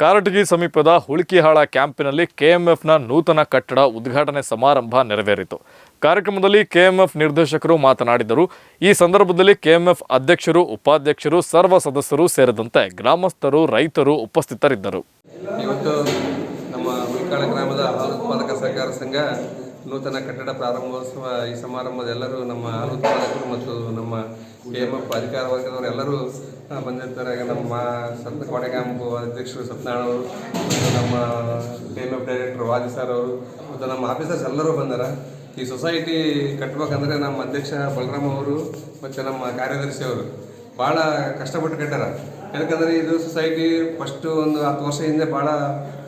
ಕಾರಟಗಿ ಸಮೀಪದ ಹುಳಿಕಿಹಾಳ ಕ್ಯಾಂಪಿನಲ್ಲಿ ಕೆಎಂಎಫ್ನ ನೂತನ ಕಟ್ಟಡ ಉದ್ಘಾಟನೆ ಸಮಾರಂಭ ನೆರವೇರಿತು. ಕಾರ್ಯಕ್ರಮದಲ್ಲಿ ಕೆಎಂಎಫ್ ನಿರ್ದೇಶಕರು ಮಾತನಾಡಿದರು. ಈ ಸಂದರ್ಭದಲ್ಲಿ ಕೆಎಂಎಫ್ ಅಧ್ಯಕ್ಷರು, ಉಪಾಧ್ಯಕ್ಷರು, ಸರ್ವ ಸದಸ್ಯರು ಸೇರಿದಂತೆ ಗ್ರಾಮಸ್ಥರು, ರೈತರು ಉಪಸ್ಥಿತರಿದ್ದರು. ಇವತ್ತು ನಮ್ಮ ಗ್ರಾಮದ ಉತ್ಪಾದಕ ಸಹಕಾರ ಸಂಘ ನೂತನ ಕಟ್ಟಡ ಪ್ರಾರಂಭೋತ್ಸವ ಈ ಸಮಾರಂಭದ ಎಲ್ಲರೂ ನಮ್ಮ ಹಾಲು ಉತ್ಪಾದಕರು ಮತ್ತು ನಮ್ಮ ಕೆ ಎಂ ಎಫ್ ಅಧಿಕಾರ ವರ್ಗದವರು ಎಲ್ಲರೂ ಬಂದಿರ್ತಾರೆ. ನಮ್ಮ ಸಂತ ಕೊಡೆಗಾಂಬು ಅಧ್ಯಕ್ಷರು ಸತ್ಯನಾರಾಯಣ ಅವರು, ಮತ್ತು ನಮ್ಮ ಕೆ ಡೈರೆಕ್ಟರ್ ವಾದಿ ಸರ್ ಅವರು, ಮತ್ತು ನಮ್ಮ ಆಫೀಸರ್ಸ್ ಎಲ್ಲರೂ ಬಂದಾರ. ಈ ಸೊಸೈಟಿ ಕಟ್ಟಬೇಕಂದ್ರೆ ನಮ್ಮ ಅಧ್ಯಕ್ಷ ಬಲರಾಮ್ ಅವರು, ಮತ್ತು ನಮ್ಮ ಕಾರ್ಯದರ್ಶಿ ಅವರು. ಭಾಳ ಕಷ್ಟಪಟ್ಟು ಕಟ್ಟಾರ. ಯಾಕಂದರೆ ಇದು ಸೊಸೈಟಿ ಫಸ್ಟು ಒಂದು ಹತ್ತು ವರ್ಷ ಹಿಂದೆ ಭಾಳ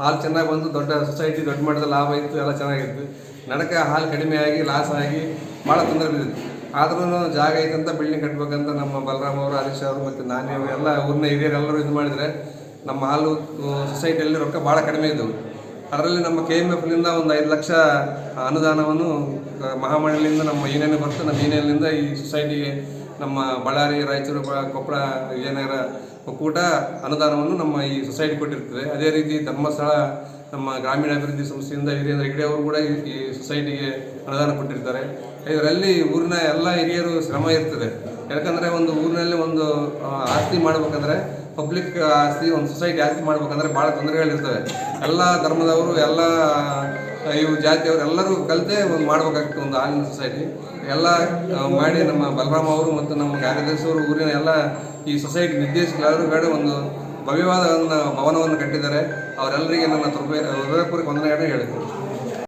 ಹಾಲು ಚೆನ್ನಾಗಿ ಬಂದು ದೊಡ್ಡ ಸೊಸೈಟಿ ದೊಡ್ಡ ಮಟ್ಟದ ಲಾಭ ಇತ್ತು, ಎಲ್ಲ ಚೆನ್ನಾಗಿತ್ತು. ನಡಕ ಹಾಲು ಕಡಿಮೆ ಆಗಿ ಲಾಸ್ ಆಗಿ ಭಾಳ ತೊಂದರೆ ಬಿದ್ದಿತ್ತು. ಆದ್ರೂ ಜಾಗ ಐತಂತ ಬಿಲ್ಡಿಂಗ್ ಕಟ್ಬೇಕಂತ ನಮ್ಮ ಬಲರಾಮ್ ಅವರು, ಹರೀಶ್ ಅವರು ಮತ್ತು ನಾನೇ ಎಲ್ಲ ಊರಿನ ಹಿರಿಯರು ಎಲ್ಲರೂ ಇದು ಮಾಡಿದರೆ ನಮ್ಮ ಹಾಲು ಸೊಸೈಟಿಯಲ್ಲಿ ರೊಕ್ಕ ಭಾಳ ಕಡಿಮೆ ಇದ್ದವು. ಅದರಲ್ಲಿ ನಮ್ಮ ಕೆ ಎಂ ಎಫ್ನಿಂದ ಒಂದು ಐದು ಲಕ್ಷ ಅನುದಾನವನ್ನು ಮಹಾಮಂಡಳಿಯಿಂದ ನಮ್ಮ ಯೂನಿಯನ್ ಬರ್ತು. ನಮ್ಮ ಯೂನಿಯನ್ನಿಂದ ಈ ಸೊಸೈಟಿಗೆ ನಮ್ಮ ಬಳ್ಳಾರಿ, ರಾಯಚೂರು, ಕೊಪ್ಪಳ ವಿಜಯನಗರ ಒಕ್ಕೂಟ ಅನುದಾನವನ್ನು ನಮ್ಮ ಈ ಸೊಸೈಟಿ ಕೊಟ್ಟಿರ್ತದೆ. ಅದೇ ರೀತಿ ಧರ್ಮಸ್ಥಳ ನಮ್ಮ ಗ್ರಾಮೀಣಾಭಿವೃದ್ಧಿ ಸಂಸ್ಥೆಯಿಂದ ಹಿರಿಯರ ಹೆಗಡೆ ಅವರು ಕೂಡ ಈ ಸೊಸೈಟಿಗೆ ಅನುದಾನ ಕೊಟ್ಟಿರ್ತಾರೆ. ಇದರಲ್ಲಿ ಊರಿನ ಎಲ್ಲ ಹಿರಿಯರು ಶ್ರಮ ಇರ್ತದೆ. ಯಾಕಂದರೆ ಒಂದು ಊರಿನಲ್ಲಿ ಒಂದು ಆಸ್ತಿ ಮಾಡಬೇಕಂದ್ರೆ ಪಬ್ಲಿಕ್ ಆಸ್ತಿ, ಒಂದು ಸೊಸೈಟಿ ಆಸ್ತಿ ಮಾಡ್ಬೇಕಂದ್ರೆ ಭಾಳ ತೊಂದರೆಗಳಿರ್ತವೆ. ಎಲ್ಲ ಧರ್ಮದವರು, ಎಲ್ಲ ಇವು ಜಾತಿಯವರೆಲ್ಲರೂ ಕಲಿತೆ ಒಂದು ಮಾಡ್ಬೇಕಾಗ್ತದೆ ಒಂದು ಹಾಲಿನ ಸೊಸೈಟಿ ಎಲ್ಲ ಮಾಡಿ ನಮ್ಮ ಬಲರಾಮ ಅವರು ಮತ್ತು ನಮ್ಮ ಕಾರ್ಯದರ್ಶಿಯವರು ಊರಿನ ಎಲ್ಲ ಈ ಸೊಸೈಟಿ ನಿರ್ದೇಶಕರು ಕಡೆ ಒಂದು ಭವ್ಯವಾದ ಒಂದು ಭವನವನ್ನು ಕಟ್ಟಿದ್ದಾರೆ. ಅವರೆಲ್ಲರಿಗೆ ನನ್ನ ಹೃದಯ ಹೃದಯಪೂರ್ವಕ ವಂದನೆಗಳನ್ನು ಹೇಳ್ತೀನಿ.